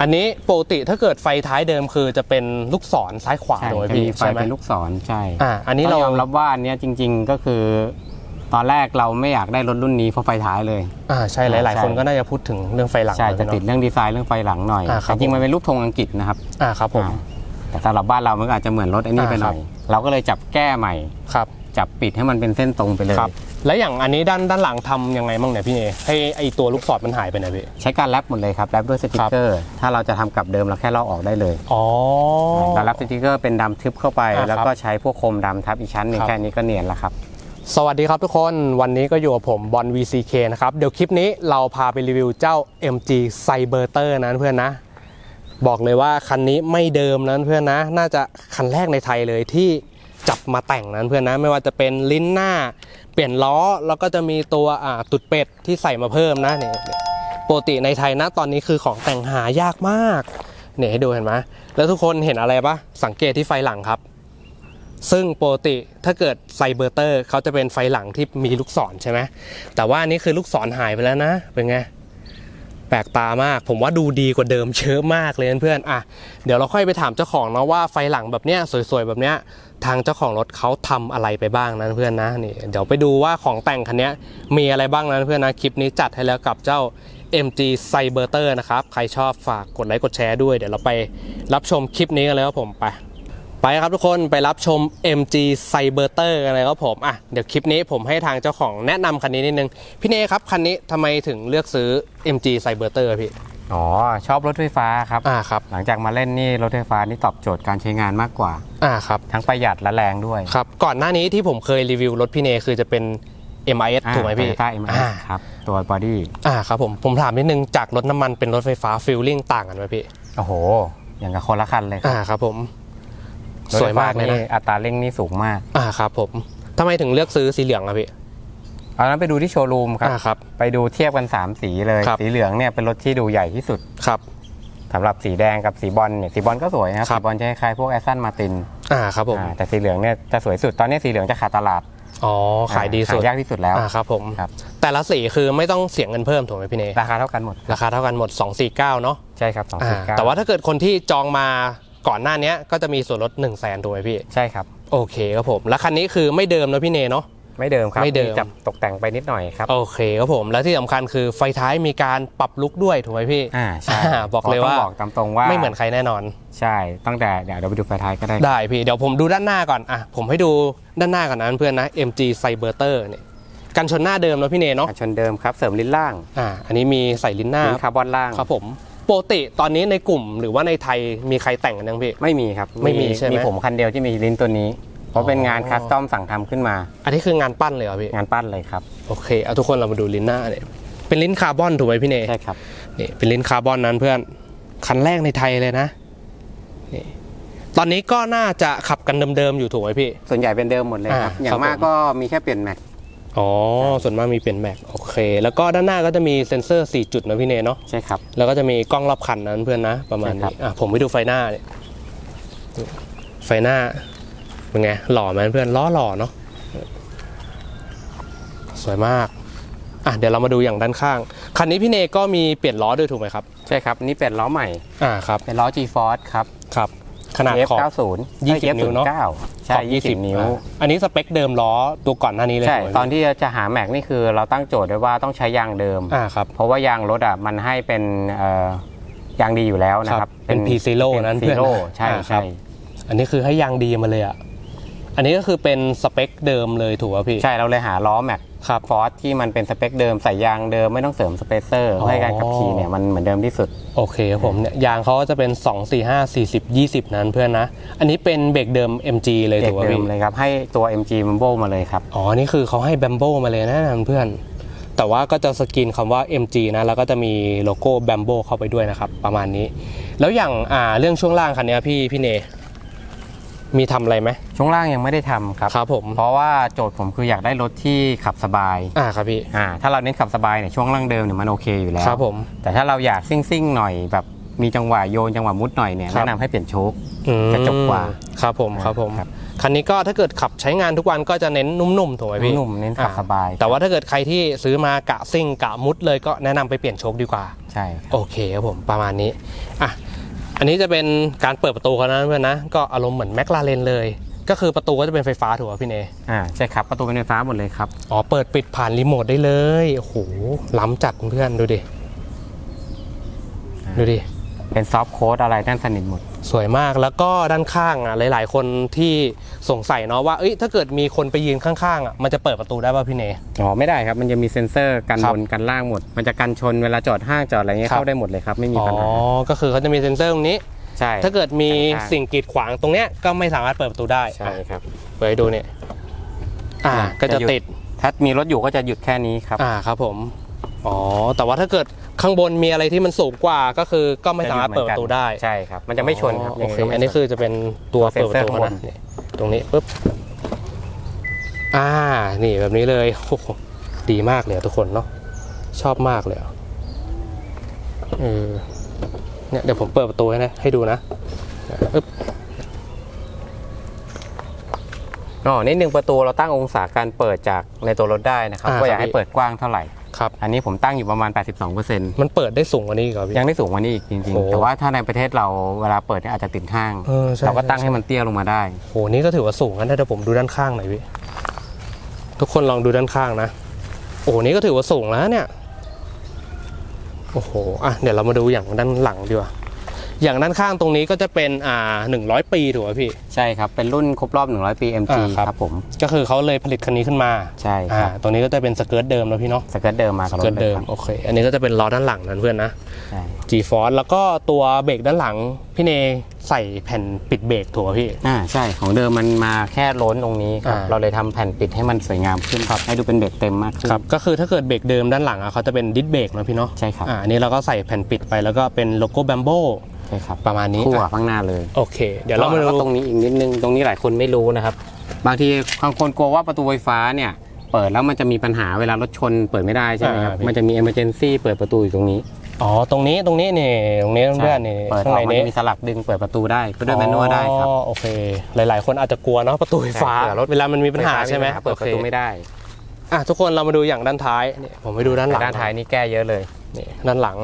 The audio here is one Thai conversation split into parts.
อันนี้ปกติถ้าเกิดไฟท้ายเดิมคือจะเป็นลูกศรซ้ายขวาใช่โดยจะพี่มีไฟใช่ไหมเป็นลูกศรใช่อ่าอันนี้นี่เราเรายอมรับว่าอันเนี้ยจริง ๆ ก็คือ ตอนแรกเราไม่อยากได้รถรุ่นนี้เพราะไฟท้ายเลย อ่าใช่หลายๆใช่คนก็น่าจะพูดถึงเรื่องไฟหลังใช่นจะติดเนาเรื่องดีไซน์เรื่องไฟหลังหน่อยอ่าครับแต่จริงๆมันเป็นรูปธงอังกฤษนะครับอ่าครับผม อ่าแต่สำหรับบ้านเรามันก็อาจจะเหมือนรถไอ้นี่อ่าไปหน่อย เราก็เลยจับแก้ใหม่ ครับ จับปิดให้มันเป็นเส้นตรงไปเลย ครับ แล้วอย่างอันนี้ด้านด้านหลังทำยังไงบ้างเนี่ยพี่เนให้ไอตัวลูกศรมันหายไปไหนพี่ ใช้การแรปหมดเลยครับแรปด้วยสติกเกอร์ถ้าเราจะทำกลับเดิมเราแค่ลอกออกได้เลยอ๋อ เรารับสติกเกอร์เป็นดำทึบเข้าไป อ่าครับแล้วก็ใช้พวกโคมดำทับอีกชั้นหนึ่งครับ แค่นี้ก็เนียนแล้วครับ สวัสดีครับทุกคนวันนี้ก็อยู่กับผมบอล VCK นะครับ เดี๋ยวคลิปนี้เราพาไปรีวิวเจ้า MG Cyberter นะเพื่อนนะ บอกเลยว่าคันนี้ไม่เดิมนะเพื่อนนะ น่าจะคันแรกในไทยเลยที่จับมาแต่งนั้นเพื่อนนะ ไม่ว่าจะเป็นลิ้นหน้า เปลี่ยนล้อแล้วก็จะมีตัวอ่าตุดเป็ดที่ใส่มาเพิ่มนะเนี่นี่ปกติในไทยนะตอนนี้คือของแต่งหายากมากเนี่ยให้ดูเห็นไหมแล้วทุกคนเห็นอะไรปะสังเกตที่ไฟหลังครับ ซึ่งปกติถ้าเกิดไซเบอร์เตอร์เขาจะเป็นไฟหลังที่มีลูกศรใช่ไหมแต่ว่าอันนี้คือลูกศรหายไปแล้วนะเป็นไงแปลกตามาก ผมว่าดูดีกว่าเดิมเยอะมากเลยเพื่อนๆอะเดี๋ยวเราค่อยไปถามเจ้าของเนาะว่าไฟหลังแบบเนี้ยสวยๆแบบเนี้ย ทางเจ้าของรถเขาทำอะไรไปบ้างนะเพื่อนนะนี่เดี๋ยวไปดูว่าของแต่งคันนี้มีอะไรบ้างนะเพื่อนนะคลิปนี้จัดให้แล้วกับเจ้า MG Cyberter นะครับ ใครชอบฝากกดไลค์กดแชร์ด้วย เดี๋ยวเราไปรับชมคลิปนี้กันเลยครับผมไปไปครับทุกคนไปรับชม MG Cyberter กันเลยครับผมอะเดี๋ยวคลิปนี้ผมให้ทางเจ้าของแนะนำคันนี้นิดนึง พี่เนครับคันนี้ทำไมถึงเลือกซื้อ MG Cyberter อะพี่ อ๋อชอบรถไฟฟ้าครับอ่าครับ หลังจากมาเล่นนี่รถไฟฟ้านี่ตอบโจทย์การใช้งานมากกว่าอ่าครับ ทั้งประหยัดและแรงด้วยครับ ก่อนหน้านี้ที่ผมเคยรีวิวรถพี่เนคือจะเป็น MIS ถูกไหมพี่ใต้เอ็มอ่าครับ ตัวบอดี้อ่าครับผมผมถามนิดนึงจากรถน้ำมันเป็นรถไฟฟ้าฟิลลิ่งต่างกันไหมพี่ โอ้โห อย่างกับคนละคันเลยครัอ่าบครับผมรถสไฟวยฟ้มากเลยนะอัตราเร่งนี่สูงมากอ่าครับผมทำไมถึงเลือกซื้อสีเหลืองอะพี่ เอานั้นไปดูที่โชว์รูมครับอ่าครับไปดูเทียบกัน 3 สีเลย ครับ สีเหลืองเนี่ยเป็นรถที่ดูใหญ่ที่สุดครับ สำหรับสีแดงกับสีบอลเนี่ยสีบอลก็สวยนะครับครับ สีบอลจะคล้ายๆพวกแอสตันมาตินอ่าครับผมแต่สีเหลืองเนี่ยจะสวยสุดตอนนี้สีเหลืองจะขาดตลาดอ๋อขายดีสุดหายากที่สุดแล้ว อ่าครับผมครับ แต่ละสีคือไม่ต้องเสียเงินเพิ่มถูกไหมพี่เนราคาเท่ากันหมดราคาเท่ากันหมด 249เนาะใช่ครับสองอ่าสิบเก้าแต่ว่าถ้าเกิดคนที่จองมาก่อนหน้านี้ก็จะมีส่วนลด1 0 0 0 0แสนถูกไหมพี่ ใช่ครับ โอเคครับผม แล้วคันนี้คือไม่เดิมนะพี่เนเนาะ ไม่เดิมครับไม่เดิม จับตกแต่งไปนิดหน่อยครับ โอเคครับผม แล้วที่สำคัญคือไฟท้ายมีการปรับลุกด้วยถูกไหมพี่อ่าใช่อ่าบอกเลยว่า ต้องบอกตามตรงว่าไม่เหมือนใครแน่นอน ใช่ตั้งแต่เดี๋ยวเราไปดูไฟท้ายก็ได้ได้พี่ เดี๋ยวผมดูด้านหน้าก่อนอะผมให้ดูด้านหน้าก่อนนะเพื่อนนะ MG Cyberter เนี่ยกันชนหน้าเดิมแล้วพี่เนเนาะชนเดิมครับเสริมลิ้นล่างอ่าอันนี้มีใส่ลิ้นหน้าลิ้นคาร์บอนล่าง ครับผมปกติตอนนี้ในกลุ่มหรือว่าในไทยมีใครแต่งกันยังพี่ ไม่มีครับไม่มีใช่ไหม มีผมคันเดียวที่มีลิ้นตัวนี้ เพราะเป็นงานอ๋อคัสตอมสั่งทำขึ้นมา อันนี้คืองานปั้นเลยเหรอพี่ งานปั้นเลยครับ โอเค เอาทุกคนเรามาดูลิ้นหน้าเนี่ย เป็นลิ้นคาร์บอนถูกไหมพี่เนใช่ครับ นี่เป็นลิ้นคาร์บอนนั้นเพื่อน คันแรกในไทยเลยนะ นี่ ตอนนี้ก็น่าจะขับกันเดิมๆอยู่ถูกไหมพี่ ส่วนใหญ่เป็นเดิมหมดเลยครับอ่าอย่าครับงมากผมก็มีแค่เปลี่ยนแม็กอ๋อ ส่วนมากมีเป็นแม็กโอเค แล้วก็ด้านหน้าก็จะมีเซ็นเซอร์ 4 จุดนะพี่เนเนาะ ใช่ครับ แล้วก็จะมีกล้องรอบคันนั้นเพื่อนนะ ประมาณใช่ครันี้บอะผมไปดูไฟหน้าเนี่ยไฟหน้า เป็นไงหล่อไหมเพื่อนล้อหล่อเนาะสวยมากอะเดี๋ยวเรามาดูอย่างด้านข้าง คันนี้พี่เนก็มีเปลี่ยนล้อด้วยถูกไหมครับ ใช่ครับ นี่เป็นล้อใหม่อ่าครับเป็นล้อ G-Force ครับครับ ขนาดขอบ F90 20 นิ้วเนอะใช่ขอบ20 นิ้วอะอันนี้สเปคเดิมล้อตัวก่อนหน้านี้เลยใช่ถูกไหมตอนที่จะหาแม็กนี่คือเราตั้งโจทย์ไว้ว่าต้องใช้ยางเดิมอ่าครับเพราะว่ายางรถอะมันให้เป็นเอ่อยางดีอยู่แล้วนะครับเป็น P0 นั้นซีเพื่อนโร่นะใช่อ่าครับใช่อันนี้คือให้ยางดีมาเลยอะ อันนี้ก็คือเป็นสเปคเดิมเลยถูกป่ะพี่ ใช่เราเลยหาล้อแม็กครับฟอร์สที่มันเป็นสเปคเดิมใส่ยางเดิมไม่ต้องเสริมสเปเซอร์อ๋อเพื่อให้การขับขี่เนี่ยมันเหมือนเดิมที่สุด โอเคครับผมเนี่ยยางเขาก็จะเป็น 2 4 5 40 20 นั้นเพื่อนนะ อันนี้เป็นเบรกเดิม MG เลยเด็ถูกกป่ะเดิพี่มเลยครับ ให้ตัว MG m a m b o มาเลยครับ อ๋อ นี่คือเขาให้แบมโบมาเลยนะเพื่อน แต่ว่าก็จะสกรีนคำว่า MG นะ แล้วก็จะมีโลโก้แบมโบเข้าไปด้วยนะครับ ประมาณนี้ แล้วอย่างอ่าเรื่องช่วงล่างคันเนี้ยพี่พี่เน มีทำอะไรไหมช่วงล่างยังไม่ได้ทำครับ ครับผมเพราะว่าโจทย์ผมคืออยากได้รถที่ขับสบายอ่าครับพี่ อ่าถ้าเราเน้นขับสบายเนี่ยช่วงล่างเดิมเนี่ยมันโอเคอยู่แล้วครับผม แต่ถ้าเราอยากซิ่งๆหน่อยแบบมีจังหวะโยนจังหวะมุดหน่อยเนี่ยครับ แนะนำให้เปลี่ยนโชค อืมกระจกกว่าครับผมครับผมครับ คันนี้ก็ถ้าเกิดขับใช้งานทุกวันก็จะเน้นนุ่มๆถูกไหมพี่นุ่มๆเน้นขับอ่าสบายแต่ว่าถ้าเกิดใครที่ซื้อมากะซิ่งกะมุดเลยก็แนะนำไปเปลี่ยนโชคดีกว่า ใช่ครับโอเคครับผมประมาณนี้อะ อันนี้จะเป็นการเปิดประตูเขานะเพื่อนนะก็อารมณ์เหมือนแมคลาเรนเลย ก็คือประตูก็จะเป็นไฟฟ้าถูกไหมพี่เนอ่าใช่ครับประตูเป็นไฟฟ้าหมดเลยครับอ๋อเปิดปิดผ่านรีโมทได้เลยโอ้โหล้ำจัดเพื่อนดูดิดูดิเป็นซอฟต์โค้ดอะไรแน่นสนิทหมด สวยมากแล้วก็ด้านข้างอะหลาย ๆ คนที่สงสัยเนาะว่าเอ้ยถ้าเกิดมีคนไปยืนข้างๆอะมันจะเปิดประตูได้ป่ะพี่เน อ๋อไม่ได้ครับมันจะมีเซ็นเซอร์กันครับบนกันล่างหมด มันจะกันชนเวลาจอดห้างจอดอะไรเงี้ยครับ เข้าได้หมดเลยครับไม่มีอ๋อปัญหาก็คือเขาจะมีเซ็นเซอร์ตรงนี้ ใช่ ถ้าเกิดมีข้างๆ สิ่งกีดขวางตรงเนี้ยก็ไม่สามารถเปิดประตูได้ใช่ครับ เปิดให้ดูเนี่ยอ่าอ่าก็จะจะหยุด ติด ถ้ามีรถอยู่ก็จะหยุดแค่นี้ครับ อ่าครับผม อ๋อ แต่ว่าถ้าเกิด ข้างบนมีอะไรที่มันสูงกว่าก็คือก็ไม่สามารถเปิดประตูได้ใช่ครับ มันจะไม่ชนครับอ๋อโอเคยังไงก็ไม่อันนี้ชคือจะเป็นตัวตัวเปิดประตูเซ็นเซอร์เขานะนี่ตรงนี้ปุ๊บอ่านี่แบบนี้เลยโอ้โหดีมากเลยอะทุกคนเนาะชอบมากเลยอะเออเนี่ยเดี๋ยวผมเปิดประตูให้นะให้ดูนะปึ๊บอ๋อนิดนึงประตูเราตั้งองศาการเปิดจากในตัวรถได้นะครับว่าอยากให้เปิดกว้างเท่าไหร่ ครับ อันนี้ผมตั้งอยู่ประมาณ 82%มันเปิดได้สูงกว่านี้อีกเหรอพี่ ยังได้สูงกว่านี้อีกจริงโอ้ๆ แต่ว่าถ้าในประเทศเราเวลาเปิดเนี่ยอาจจะติดห้าง เออใช่ เราก็ตั้งช่ให้มันเตี้ยลงมาได้ โหนี่ก็ถือว่าสูงนะเดี๋ยวผมดูด้านข้างหน่อยพี่ ทุกคนลองดูด้านข้างนะ โอ้โหนี่ก็ถือว่าสูงแล้วเนี่ย โอ้โห อะ เดี๋ยวเรามาดูอย่างด้านหลังดีกว่า อย่างด้านข้างตรงนี้ก็จะเป็นอ่าหนึ่งร้อยปีถูกไหมพี่ใช่ครับ เป็นรุ่นครบรอบ 100 ปี MG อ่าครับครับผม ก็คือเขาเลยผลิตคันนี้ขึ้นมาใช่คอ่ารับ ตรงนี้ก็จะเป็นสเกิร์ตเดิมแล้วพี่เนาะสเกิร์ตเดิมมาสกับรเกิถร์ตเลเดิยมครับโอเคอันนี้ก็จะเป็นล้อด้านหลังนั้นเพื่อนนะ ใช่ G Force แล้วก็ตัวเบรกด้านหลังพี่เนใส่แผ่นปิดเบรกถูกไหมพี่ อ่าใช่ของเดิมมันมาแค่ล้นตรงนี้ครับอ่า เราเลยทำแผ่นปิดให้มันสวยงามขึ้นครับให้ดูเป็นเบรกเต็มมากขึ้น ครับก็คือถ้าเกิดเบรกเดิมด้านหลังอะเขาจะเป็นดิสเบรกนะพี่เนาะใช่ครับ อ่าอันนี้เราก็ใส่แผ่นปิดไปแล้วก็เป็นโลโก้แบมโบ ใช่ครับประมาณนี้คู่อะกับข้างหน้าเลยโอเค เดี๋ยวเรามาดูแล้วก็ตรงนี้อีกนิดนึงตรงนี้หลายคนไม่รู้นะครับ บางทีบางคนกลัวว่าประตูไฟฟ้าเนี่ยเปิดแล้วมันจะมีปัญหาเวลารถชนเปิดไม่ได้ใช่ไหมครับอ่าพี่มันจะมี emergency เปิดประตูอยู่ตรงนี้อ๋อ ตรงนี้ตรงนี้นี่ตรงนี้เพื่อนๆนี่เปิดอข้างอกในมันนี้จะมีสลักดึงเปิดประตูได้ก็ด้วยแมนนวลได้ครับอ๋อโอเค หลาย ๆ คนอาจจะกลัวเนาะประตูไฟฟ้าใช่เผื่อรถเวลามันมีปัญหาใช่ไหมเปิดประตูโอคไม่ได้อะทุกคนเรามาดูอย่างด้านท้ายนี่ผมไปดูด้านหลังด้านท้ายนี่แก้เยอะเลยนี่ด้านหลัง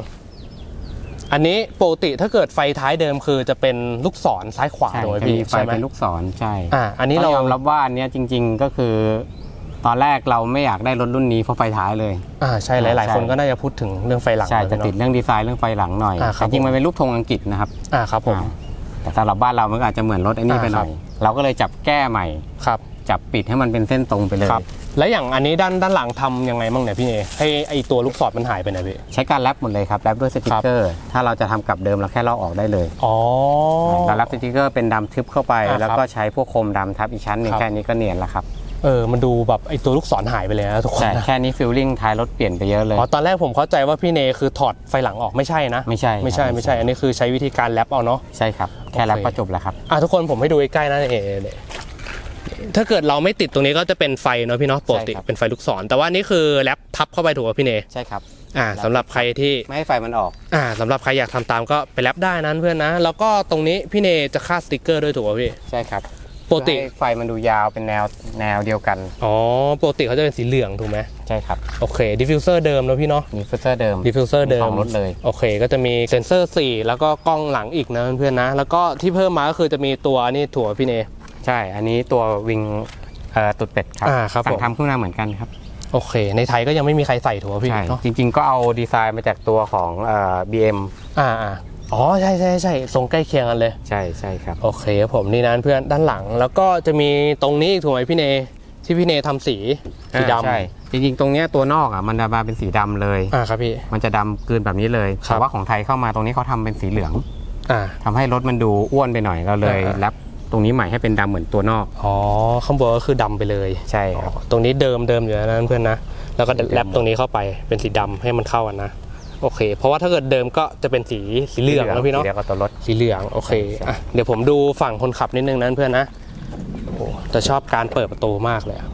อันนี้ปกติถ้าเกิดไฟท้ายเดิมคือจะเป็นลูกศรซ้ายขวาใช่โดยจะพี่มีไฟใช่ไหมเป็นลูกศรใช่อ่าอันนี้นี่เราเรายอมรับว่าอันเนี้ยจริง ๆก็คือ ตอนแรกเราไม่อยากได้รถรุ่นนี้เพราะไฟท้ายเลย อ่าใช่หลาย ๆ คนก็น่าจะพูดถึงเรื่องไฟหลังใช่เลยจะเนาะติดเรื่องดีไซน์เรื่องไฟหลังหน่อยอ่าครับแต่จริงมันเป็นรูปธงอังกฤษนะครับอ่าครับผม อ่าแต่สำหรับบ้านเรามันก็อาจจะเหมือนรถไอ้นี่อ่าไปหน่อยครับเราก็เลยจับแก้ใหม่ ครับ จับปิดให้มันเป็นเส้นตรงไปเลย ครับ แล้วอย่างอันนี้ด้านด้านหลังทำยังไงบ้างเนี่ยพี่เอให้ไอตัวลูกศรมันหายไปไหนพี่ ใช้การแรปหมดเลยครับแรปด้วยสติกเกอร์ ถ้าเราจะทำกลับเดิมเราแค่ลอกออกได้เลยอ๋อ เราแรปสติกเกอร์เป็นดำทึบเข้าไป อ่าครับแล้วก็ใช้พวกโคมดำทับอีกชั้นหนึ่งครับ แค่นี้ก็เนียนแล้วครับเออมันดูแบบไอตัวลูกศรหายไปเลยนะทุกคนใช่นะแค่นี้ฟิลลิ่งท้ายรถเปลี่ยนไปเยอะเลย อ๋อตอนแรกผมเข้าใจว่าพี่เนคือถอดไฟหลังออกไม่ใช่นะไม่ใช่ไม่ใช่ครับไม่ใช่อันนี้คือใช้วิธีการแรปเอาเนาะ ใช่ครับ แค่แรปโอเค ก็จบแล้วครับ อะทุกคนผมให้ดูใกล้ๆนะเอเนี่ย ถ้าเกิดเราไม่ติดตรงนี้ก็จะเป็นไฟเนาะพี่เนาะปกติใช่ครับ เป็นไฟลูกศร แต่ว่านี่คือแรปทับเข้าไปถูกป่ะพี่เนใช่ครับ อ่าสำหรับใครที่ไม่ให้ไฟมันออก อ่าสำหรับใครอยากทำตามก็ไปแรปได้นั้นเพื่อนนะ แล้วก็ตรงนี้พี่เนจะคาดสติกเกอร์ด้วยถูกป่ะพี่ใช่ครับปกติเพื่อให้ไฟมันดูยาวเป็นแนวแนวเดียวกัน อ๋อปกติเขาจะเป็นสีเหลืองถูกไหมใช่ครับโอเคดิฟฟิวเซอร์เดิมแล้วพี่เนาะ มีฟิลเตอร์เดิม ดิฟฟิวเซอร์เดิขมองรถเลย โอเค ก็จะมีเซ็นเซอร์ 4 แล้วก็กล้องหลังอีกนะเพื่อนๆนะ แล้วก็ที่เพิ่มมาก็คือจะมีตัวนี่ถั่วพี่เน ใช่ อันนี้ตัววิงเอ่อตุดเป็ดครับอ่าครับสั่ผงมทำขึ้นมาเหมือนกันครับโอเค ในไทยก็ยังไม่มีใครใส่ถั่วพี่ใช่เนาะจริง ๆ ก็เอาดีไซน์มาจากตัวของเอ่อ BM อ่าอ่าอ๋อใช่ใช่ใช่ทรงใกล้เคียงกันเลย ใช่ใช่ครับ โอเคครับผมนี่นะเพื่อนด้านหลัง แล้วก็จะมีตรงนี้อีกถูกไหมพี่เน ที่พี่เนทำสีสีดำใช่จริงๆ ตรงเนี้ยตัวนอกอะมันจะมาเป็นสีดำเลย อ่าครับพี่ มันจะดำกลืนแบบนี้เลยครับ แต่ว่าของไทยเข้ามาตรงนี้เขาทำเป็นสีเหลืองอ่า ทำให้รถมันดูอ้วนไปหน่อยเราเลยอ่าแรป ตรงนี้ใหม่ให้เป็นดำเหมือนตัวนอก อ๋อข้างบนก็คือดำไปเลยใช่ครับตรงนี้เดิมเดิมอยู่แล้วนะเพื่อนนะแล้วก็เดิมแรปตรงนี้เข้าไปเป็นสีดำให้มันเข้ากันนะโอเค เพราะว่าถ้าเกิดเดิมก็จะเป็นสีสีเหลืองนะพี่เนาะ สีเหลืองกับตัวรถ สีเหลืองโอเคใช่ อะเดี๋ยวผมดูฝั่งคนขับนิดนึงนั้นเพื่อนนะโอ้โหแต่ชอบการเปิดประตูมากเลยอะ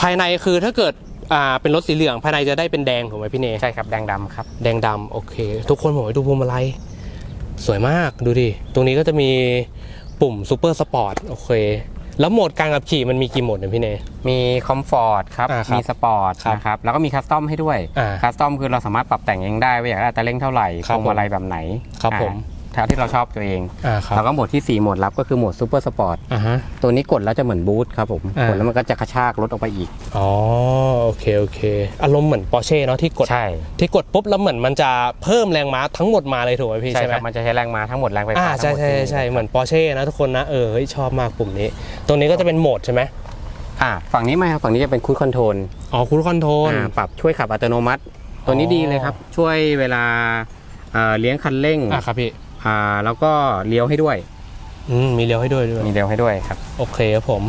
ภายในคือถ้าเกิดอ่าเป็นรถสีเหลือง ภายในจะได้เป็นแดงถูกไหมพี่เนใช่ครับแดงดำครับ แดงดำโอเค ทุกคนผมไปดูพวงมาลัยสวยมากดูดิตรงนี้ก็จะมี ปุ่มซูเปอร์สปอร์ตโอเค แล้วโหมดการขับขี่มันมีกี่โหมดเนี่ยพี่เน มีคอมฟอร์ตครับ อ่าครับมีสปอร์ตครับนะครับ แล้วก็มีคัสตอมให้ด้วย อ่าคัสตอมคือเราสามารถปรับแต่งเองได้ว่าอยากได้อัตราเร่งเท่าไหร่ครับพวงมาลัยแบบไหนครับผม อ่าเท่าที่เราชอบตัวเองอ่าครับแล้วก็โหมดที่ 4 โหมดลับก็คือโหมดซูเปอร์สปอร์ตอ่าฮะ ตัวนี้กดแล้วจะเหมือนบูทครับผมอ่า กดแล้วมันก็จะกระชากรถออกไปอีกอ๋อโอเคโอเคอารมณ์เหมือนปอร์เช่เนาะที่กดใช่ที่กดปุ๊บแล้วเหมือนมันจะเพิ่มแรงม้าทั้งหมดมาเลยถูกไหมพี่ใช่ใช่ไหคมรับมันจะใช้แรงม้าทั้งหมดแรงไฟอ่าฟ้าใช่ทั้งหมดใช่ที่ใช่เหมือนปอร์เช่นะทุกคนนะเออเฮ้ยชอบมากปุ่มนี้ตรงนี้ก็จะเป็นโหมดใช่ไหมอ่าฝั่งนี้ไม่ครับฝั่งนี้จะเป็นคูดคอนโทรลอ๋อคูลคอนโทรลอ่าปรับช่วยขับอัตโนมัติ ตัวนี้อ๋อ ดีเลยครับช่วยเวลาเอ่อเลี้ยงคันเร่ง อะครับพี่ อ่าแล้วก็เลี้ยวให้ด้วย อืมมีเลี้ยวให้ด้วยด้วย มีเลี้ยวให้ด้วยครับ โอเคครับผม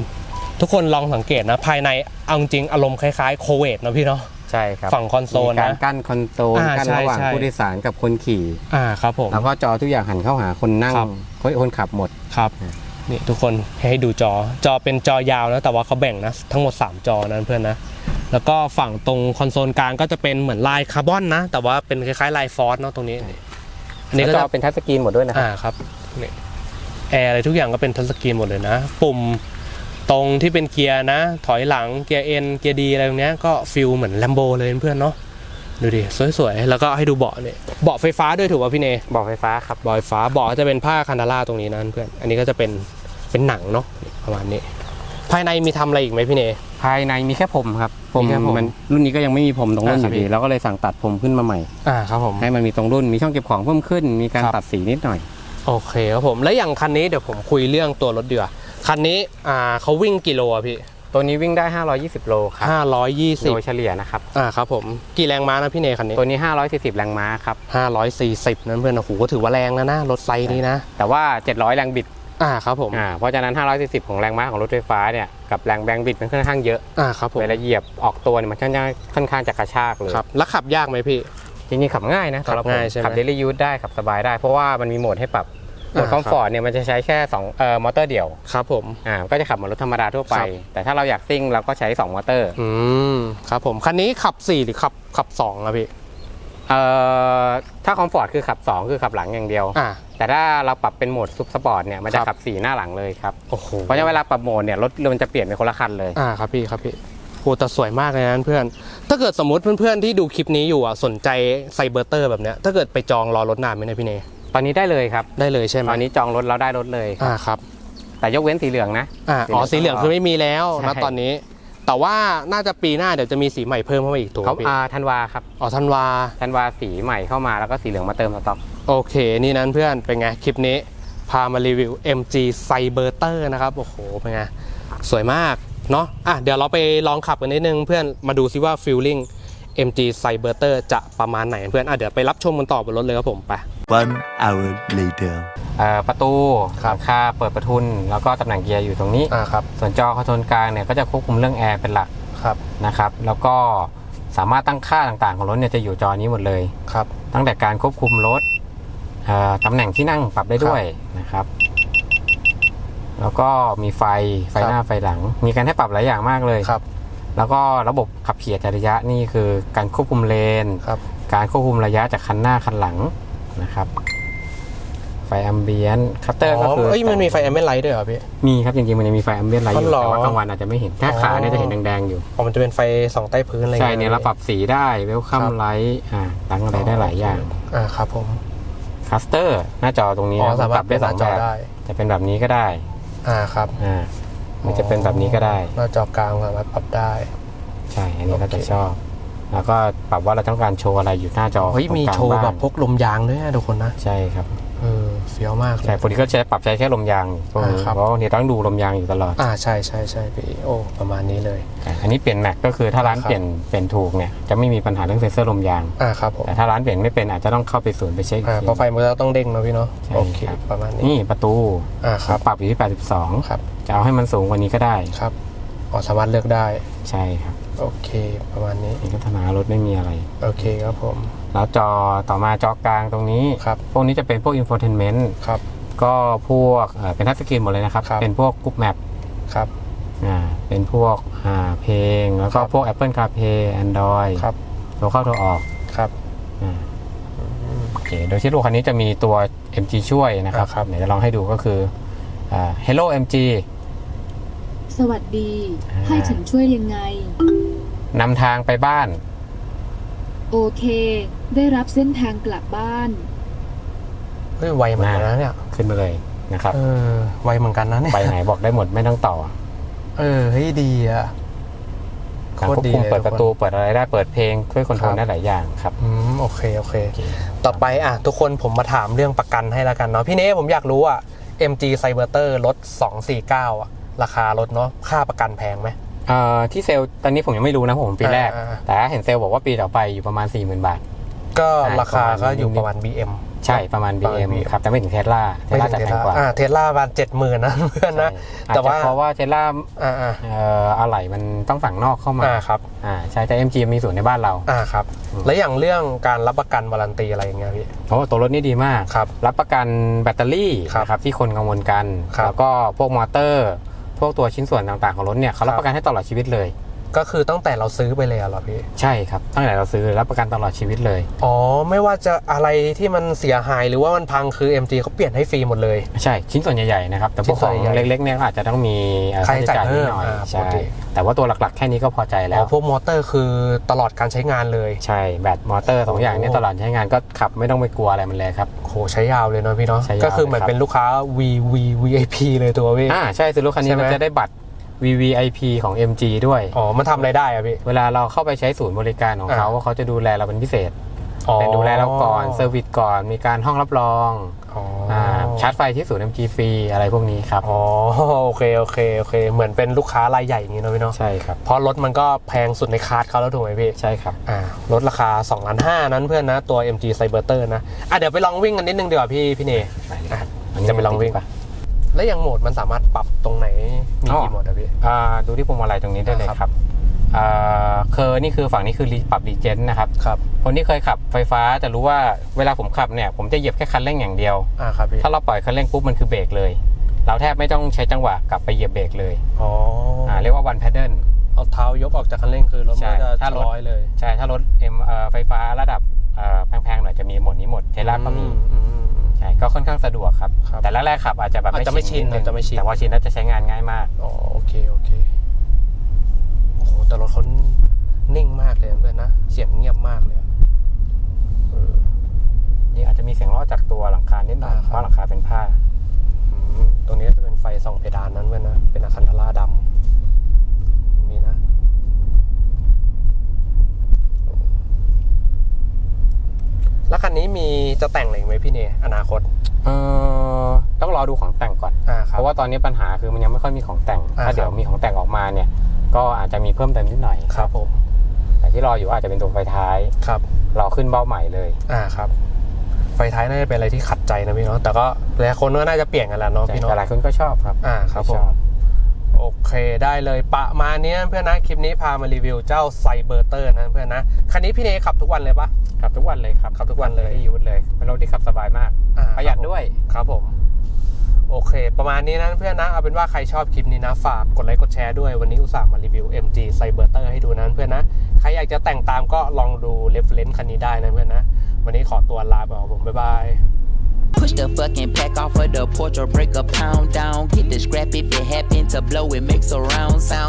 ทุกคนลองสังเกตนะ ภายในเอาจริงๆอารมณ์คล้ายๆโคเวตนะพี่เนาะใช่ครับฝั่งคอนโซลมีการนะ กั้นคอนโซลอ่ากั้นใช่ระหว่างใช่ ผู้โดยสารกับคนขี่ อ่าครับผม แล้วก็จอทุกอย่างหันเข้าหาคนนั่งครับ คนคนขับหมด ครับนี่ทุกคนให้ดูจอจอเป็นจอยาวนะแต่ว่าเขาแบ่งนะทั้งหมด 3 จอนะเพื่อนนะ แล้วก็ฝั่งตรงคอนโซลกลางก็จะเป็นเหมือนลายคาร์บอนนะ แต่ว่าเป็นคล้ายๆลายฟอสเนาะตรงนี้นี่ อันนี้แล้วก็จจะอเป็นทัชสกรีนหมดด้วยนะครับอ่าครับนี่แอร์อะไรทุกอย่างก็เป็นทัชสกรีนหมดเลยนะ ปุ่มตรงที่เป็นเกียร์นะ ถอยหลังเกียร์เอ็นเกียร์ดีอะไรตรงเนี้ยก็ฟิลเหมือนแลมโบเลยเพื่อนเนาะดูดิสวยๆ แล้วก็ให้ดูเบาะเนี่ยเบาะไฟฟ้าด้วยถูกป่ะพี่เนบอกไฟฟ้าครับเบาะไฟฟ้าเบาะก็จะเป็นผ้าคันดาร่าตรงนี้นะเพื่อนอันนี้ก็จะเป็นเป็นหนังเนาะประมาณนี้ ภายในมีทำอะไรอีกไหมพี่เน ภายในมีแค่ผมครับผมมีแค่ผม มันรุ่นนี้ก็ยังไม่มีผมตรงรุ่นอ่าอครับยู่ดีพี่เราก็เลยสั่งตัดผมขึ้นมาใหม่อ่าครับผมให้มันมีตรงรุ่นมีช่องเก็บของเพิ่มขึ้น มีการครับตัดสีนิดหน่อย โอเคครับผมแล้วอย่างคันนี้เดี๋ยวผมคุยเรื่องตัวรถดีกว่าคันนี้อ่าเขาวิ่งกิโลอะพี่ตัวนี้วิ่งได้ 520 โลครับห้าร้อยยี่สิบโดยเฉลี่ยนะครับอ่าครับผมกี่แรงม้านะพี่เนคันนี้ตัวนี้ 540 แรงม้าครับ540นั้นเพื่อนโอ้โหก็ถือว่าแรงแล้วนะรถไซส์นี้นะ แต่ว่า 700 แรงบิด อ่าครับผมอ่าเพราะฉะนั้น 540 ของแรงม้าของรถไฟฟ้าเนี่ยกับแรงแรงบิดมันค่อนข้างเยอะอ่าครับผมเวลาเหยียบออกตัวเนี่ยมันค่อนข้างค่อนข้างจะกระชากเลยครับแล้วขับยากไหมพี่จริงๆขับง่ายนะขับสำหรับผมง่ายใช่ไหมขับเดลี่ยูทได้ขับสบายได้ เพราะว่ามันมีโหมดให้ปรับโหมดอ่าคอมฟอร์ตเนี่ยมันจะใช้แค่2เอ่อมอเตอร์เดี่ยวครับผมอ่าก็จะขับเหมือนรถธรรมดาทั่วไปครับแต่ถ้าเราอยากซิ่งเราก็ใช้ 2 มอเตอร์อืมครับผมคันนี้ขับ 4 หรือขับขับ2อะพี่เอ่อถ้าคอมฟอร์ตคือขับ 2 คือขับหลังอย่างเดียวอ่า แต่ถ้าเราปรับเป็นโหมดซุปสปอร์ตเนี่ยมันจะครับขับ4หน้าหลังเลยครับโอ้โหเพราะฉะนั้นเวลาปรับโหมดเนี่ยรถมันจะเปลี่ยนเป็นคนละคันเลยอ่าครับพี่ครับพี่โหแต่สวยมากเลยนะเพื่อน ถ้าเกิดสมมติเพื่อนๆที่ดูคลิปนี้อยู่อะสนใจไซเบอร์เตอร์แบบเนี้ยถ้าเกิดไปจองรอรถนานไหมเนะพี่เนตอนนี้ได้เลยครับได้เลยใช่ไหมตอนนี้จองรถเราได้รถเลยครับอ่าครับแต่ยกเว้นสีเหลืองนะอ่าอ๋อสีสีเหเหลืลือองงคือไม่มีแล้วใช่นะตอนนี้ แต่ว่าน่าจะปีหน้าเดี๋ยวจะมีสีใหม่เพิ่มเข้ามาอีกถูกไหมเขาพี่อ่าธันวาครับอ๋อธันวาธันวาสีใหม่เข้ามาแล้วก็สีเหลืองมาเติมสต็อก โอเค นี่นั้นเพื่อนเป็นไง คลิปนี้พามารีวิว MG Cyberter นะครับ โอ้โห เป็นไง สวยมาก เนาะอะเดี๋ยวเราไปลองขับกันนิดนึงเพื่อนมาดูซิว่า feeling MG Cyberter จะประมาณไหนเพื่อนอะเดี๋ยวไปรับชมกันต่อบนรถเลยครับผมไป One hour later. เอ่อประตูครับหลังคาเปิดประทุน แล้วก็ตำแหน่งเกียร์อยู่ตรงนี้ อ่าครับ ส่วนจอคอนโทรลกลางเนี่ยก็จะควบคุมเรื่องแอร์เป็นหลักครับ นะครับ แล้วก็สามารถตั้งค่าต่างๆ ของรถเนี่ยจะอยู่จอนี้หมดเลย ครับ ตั้งแต่การควบคุมรถเอ่อ ตำแหน่งที่นั่งปรับได้ด้วยนะครับ แล้วก็มีไฟไฟครับหน้าไฟหลัง มีการให้ปรับหลายอย่างมากเลยครับ แล้วก็ระบบขับขี่อัจฉริยะนี่คือการควบคุมเลนครับการควบคุมระยะจากคันหน้าคันหลังนะครับ ไฟแอมเบียนคัตเตอร์ก็อ๋อคือเอ้ยมันมีไฟแอมเบนไลท์ด้วยเหรอพี่มีครับจริงๆมันจะมีไฟแอมเบียนไลท์อยู่อ๋อเหรอแต่ว่ากลางวันอาจจะไม่เห็นแค่ขาเนี่ยจะเห็นแดงๆอยู่อ๋อมันจะเป็นไฟสองใต้พื้นอะไรอย่างใช่เงี้ยเนี่ยเราปรับสีได้เวลคัมครับไลท์อ่าตั้งอะไรได้หลายอย่างอ่าครับผม คัสเตอร์หน้าจอตรงนี้อ๋อนะสามารถปรับได้สองเปลี่แบยนหน้าจอบได้จะเป็นแบบนี้ก็ได้ อ่าครับอ่ามันจะเป็นแบบนี้ก็ได้ หน้าจอกลางสามารถปรับได้ ใช่ อันนี้ก็โอเคจะชอบ แล้วก็ปรับว่าเราต้องการโชว์อะไรอยู่หน้าจอเฮ้ยตรงมีกลางโชว์บ้างแบบพกลมยางด้วยนะทุกคนนะ ใช่ครับ เออเฟี้ยวมากเลย ใช่ปกติก็จะปรับใช้แค่ลมยางพวกนี้อ่าครับ เพราะบางทีต้องดูลมยางอยู่ตลอด อ่าใช่ใช่ใช่พี่โอ้ประมาณนี้เลยอะอันนี้เปลี่ยนแม็กก็คือถ้าร้านครับ เปลี่ยนเปลี่ยนถูกเนี่ยจะไม่มีปัญหาเรื่องเซ็นเซอร์ลมยาง อ่าครับผมแต่ถ้าร้านเปลี่ยนไม่เป็นอาจจะต้องเข้าไปศูนย์ไปเช็คอีกอ่าที เพราะไฟมันก็ต้องเด้งเนอะพี่เนาะใช่โอเคครับประมาณนี้นี่ประตูอ่าครับปรับอยู่ที่ ครับ 82 จะเอาให้มันสูงกว่านี้ก็ได้ ครับอ๋อสามารถเลือกได้ ใช่ครับโอเค ประมาณนี้ นี่ก็ธนารถไม่มีอะไร โอเคครับผม แล้วจอต่อมาจอกลางตรงนี้ ครับ พวกนี้จะเป็นพวก infotainment ครับ ก็พวกเอ่อเป็นทัชสกรีนหมดเลยนะครับ ครับ เป็นพวกกรุ๊ปแมปครับ อ่าเป็นพวกอ่าเพลง แล้วก็ครับ พวก Apple CarPlay Android ครับตัวเข้าตัวออกครับอ่าเคโดยที่ลูกคันนี้จะมีตัว MG ช่วยนะครับอ่าครับเดี๋ยวจะลองให้ดูก็คืออ่า Hello MG สวัสดี อ่า ให้ฉันช่วยยังไง นำทางไปบ้าน โอเค ได้รับเส้นทางกลับบ้าน เฮ้ยไวเหมือนกันนะเนี่ยขึ้นมาเลยนะครับ เออไวเหมือนกันนะเนี่ยไปไหนบอกได้หมดไม่ต้องต่อเออเฮ้ยดีอะการโคตควบดีคุมเลยเปิดประตูทุกคนเปิดอะไรได้เปิดเพลงช่วยคอนโทรลครับได้หลายอย่างครับอืมโอเคโอเคโอเค ต่อไปอะ ทุกคนผมมาถามเรื่องประกันให้แล้วกันเนาะพี่เน่ผมอยากรู้อะ MG Cyberter รถ249อะราคารถเนาะค่าประกันแพงไหมเอ่อที่เซลล์ตอนนี้ผมยังไม่รู้นะผมปีแรกอ่าอ่าแต่เห็นเซลล์บอกว่าปีต่อไปอยู่ประมาณ40,000บาท ก็อ่าราคาประมาณก็อยู่นิดๆประมาณ BM ใช่ประมาณประมาณ BM BM ครับ แต่ไม่ถึงเทสลาเทสไม่ลาถึงจะเทแพสงลากว่าอ่าเทสลาประมาณ70,000นะเพื่อนนะอาจแต่จะว่าเพราะว่าเทสลาอ่าอ่าเอ่ออะไหล่มันต้องสั่งนอกเข้ามาอ่าครับอ่าใช่แต่ MG มีส่วนในบ้านเราอ่าครับแล้วอย่างเรื่องการรับประกันวารันตีอะไรอย่างเงี้ยพี่โอ้ตัวรถนี่ดีมากครับรับประกันแบตเตอรี่ครับนะครับที่คนกังวลกันครับแล้วก็พวกมอเตอร์ พวกตัวชิ้นส่วนต่างๆของรถเนี่ยเขารับครับประกันให้ตลอดชีวิตเลย ก็คือตั้งแต่เราซื้อไปเลยอะเหรอพี่ ใช่ครับ ตั้งแต่เราซื้อรับประกันตลอดชีวิตเลย อ๋อ ไม่ว่าจะอะไรที่มันเสียหายหรือว่ามันพังคือ MG เขาเปลี่ยนให้ฟรีหมดเลย ใช่ชิ้นส่วนใหญ่ๆนะครับแต่พวกชิ้นส่ขวอนงใหญ่เล็กๆเนี่ยก็อาจจะต้องมีเอ่อค่าใช้จ่ายนิดหน่อยเพิ่มอ่าใช่ปกติแต่ว่าตัวหลักๆแค่นี้ก็พอใจแล้อ๋วอพวกมอเตอร์คือตลอดการใช้งานเลย ใช่แบตมอเตอร์สองอย่างเนี้โอ้ตลอดใช้งานก็ขับไม่ต้องไปกลัวอะไรมันเลยครับโหใช้ยาวเลยเนาะพี่เนาะใช้ยาวก็คือเหมือนเลยครับเป็นลูกค้า V V VIP เลยตัวพี่อ่าใช่ซื้อรถคันนี้ใช่ไหมมันจะได้บัตร VVIP ของ MG ด้วย อ๋อ มันทำอะไรได้อะพี่ เวลาเราเข้าไปใช้ศูนย์บริการของเขาอ่าเขาจะดูแลเราเป็นพิเศษอ๋อเป็นดูแลเราก่อนเซอร์วิสก่อน มีการห้องรับรองอ๋ออาชาร์จไฟที่ศูนย์ MG ฟรีอะไรพวกนี้ครับ อ๋อ โอเค โอเค โอเค เหมือนเป็นลูกค้ารายใหญ่อย่างนี้เนาะพี่เนาะใช่ครับ เพราะรถมันก็แพงสุดในคาร์ดเขาแล้วถูกไหมพี่ ใช่ครับ อ่ารถราคา2ล้านห้านั้นเพื่อนนะ ตัว MG Cyberter นะ อะเดี๋ยวไปลองวิ่งกันนิดนึงดีกว่าพี่พี่เนไปเลยอะอันนี้จะไปลองวิ่งปะ แล้วอย่างโหมดมันสามารถปรับตรงไหน มีอ๋อกี่โหมดอะพี่ อ่าดูที่พวงมาลัยตรงนี้ได้เลยอ่าครับอ่าเคอร์นี่คือฝั่งนี้คือรีปรับรีเจนนะครับครับ คนที่เคยขับไฟฟ้าจะรู้ว่าเวลาผมขับเนี่ยผมจะเหยียบแค่คันเร่งอย่างเดียวอ่าครับพี่ถ้าเราปล่อยคันเร่งปุ๊บมันคือเบรกเลย เราแทบไม่ต้องใช้จังหวะกลับไปเหยียบเบรกเลยอ๋ออ่าเรียกว่า one paddle เอาเท้ายกออกจากคันเร่งคือรถใช่มันจะถ้ารถร้อยเลย ใช่ถ้ารถเอ็มไฟฟ้าระดับเอ่อแพงๆหน่อยจะมีหมดนี้หมดเทสลาก็มีอืมอืมอืม ใช่ก็ค่อนข้างสะดวกครับ ครับแต่แรกๆขับอาจจะแบบอาจจะไม่ชินดงอาจจะไม่ชิน แต่พอชินแล้วจะใช้งานง่ายมาก อ๋อโอเคโอเคโอ้โหแต่รถเขานิ่งมากเลยเพื่อนนะเสียงเงียบมากเลยอะเออ นี่อาจจะมีเสียงล้อจากตัวหลังคานิดหน่อยอ่าครับ เพราะหลังคาเป็นผ้า อืมตรงนี้ก็จะเป็นไฟส่องเพดานนั้นเพื่อนนะเป็นอะคันธาราดำตรงนี้นะ แล้วคันนี้มีจะแต่งอะไรอีกไหมพี่เนอนาคตเออต้องรอดูของแต่งก่อน อ่าคเพรับ ราะว่าตอนนี้ปัญหาคือมันยังไม่ค่อยมีของแต่ง อ่าถ้าเดี๋ยวครับ มีของแต่งออกมาเนี่ย ก็อาจจะมีเพิ่มเติมนิดหน่อยครับผมแต่ที่รออยู่อาจจะเป็นตัวไฟท้าย ครับ รอขึ้นเบ้าใหม่เลย อ่าครับ ไฟท้ายน่าจะเป็นอะไรที่ขัดใจนะพี่เนาะแต่ก็หลายคนก็น่าจะเปลี่ยนกันแล้วเนาะพี่แต่เนาะหลายคนก็ชอบครับอ่าครับผชม อบโอเคได้เลยประมาณเนี้ยเพื่อนนะคลิปนี้พามารีวิวเจ้าไซเบอร์เตอร์นะเพื่อนนะคันนี้พี่เนขับทุกวันเลยปะ ขับทุกวันเลยครับขับทุกวันเลยที่ยูทเลยเป็นรถที่ขับสบายมากอ่าประหยัดครับผมด้วยครับผม โอเค ประมาณนี้นะเพื่อนนะเอาเป็นว่าใครชอบคลิปนี้นะฝากกดไลค์กดแชร์ด้วยวันนี้อุตส่าห์มารีวิว MG Cyberter ให้ดูนะเพื่อนนะใครอยากจะแต่งตามก็ลองดู reference คันนี้ได้นะเพื่อนนะวันนี้ขอตัวลาไปก่อนผมบ๊ายบาย Push the fucking pack off of the porch or break a pound down. Get the scrap if it happen to blow, it makes a round sound.